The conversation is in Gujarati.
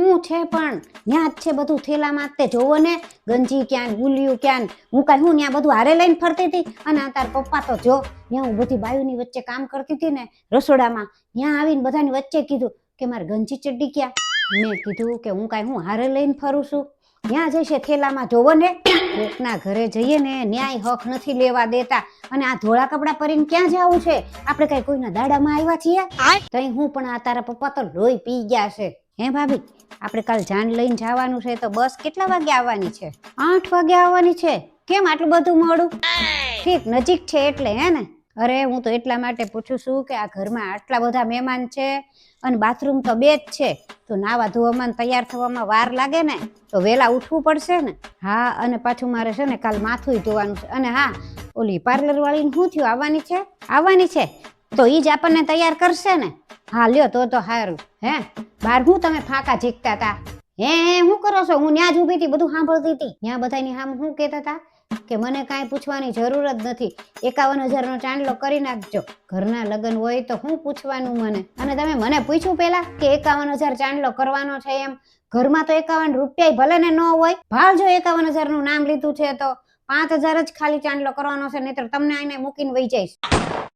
હું છે પણ ત્યાં જ છે બધું થેલામાં તે જોવો ને. ગંજી ક્યાં ગુલિયું ક્યાં હું કાંઈ હું ત્યાં બધું હારે લઈને ફરતી હતી. અને આ તાર પપ્પા તો જો ત્યાં હું બધી બાયુની વચ્ચે કામ કરતી હતી ને રસોડામાં ત્યાં આવીને બધાની વચ્ચે કીધું કે મારે ગંજી ચડ્ડી ક્યાં? મેં કીધું કે હું કાંઈ હું હારે લઈને ફરું છું. ત્યાં જઈશે થેલામાં જોવો ને. કોકના ઘરે જઈએ ને ન્યાય હક નથી લેવા દેતા. અને આ ધોળા કપડા પહેરીને ક્યાં જવું છે? આપણે કઈ કોઈના દાડામાં આવ્યા છીએ? તઈ હું પણ આ તારા પપ્પા તો લોહી પી ગયા છે. હે ભાભી, આપણે કાલ જાન લઈને જવાનું છે તો બસ કેટલા વાગે આવવાની છે? આઠ વાગે આવવાની છે. કેમ આટલું બધું મોડું? ઠીક, નજીક છે એટલે હે ને? અરે, હું તો એટલા માટે પૂછું છું કે આ ઘરમાં આટલા બધા મહેમાન છે અને બાથરૂમ તો બે જ છે, તો નાવા ધોવામાં તૈયાર થવામાં વાર લાગે ને? તો વહેલા ઉઠવું પડશે ને? હા, અને પાછું મારે છે ને કાલ માથું ધોવાનું છે. અને હા, ઓલી પાર્લર વાળીને શું થયું? આવવાની છે? આવવાની છે. તો ઈ જ આપણને તૈયાર કરશે ને? હા, લ્યો, તો તો સારું. હે? બાર હું તમે ફાંકા ઝીકતા હતા હે હે, હું કરો છો? હું ન્યા જ ઊભી હતી, બધું સાંભળતી હતી. ત્યાં બધાની હામ હું કહેતા હતા કે મને કાંઈ પૂછવાની જરૂર જ નથી. એકાવન હજારનો ચાંદલો કરી નાખજો. ઘરના લગ્ન હોય તો હું પૂછવાનું મને? અને તમે મને પૂછ્યું પેલા કે એકાવન હજાર ચાંદલો કરવાનો છે એમ? ઘરમાં તો એકાવન રૂપિયા ભલે ને ન હોય. ભાવ જો એકાવન હજારનું નામ લીધું છે તો? પાંચ હજાર જ ખાલી ચાંદલો કરવાનો છે, નહીતર તમને આને મૂકીને વહી જઈશ.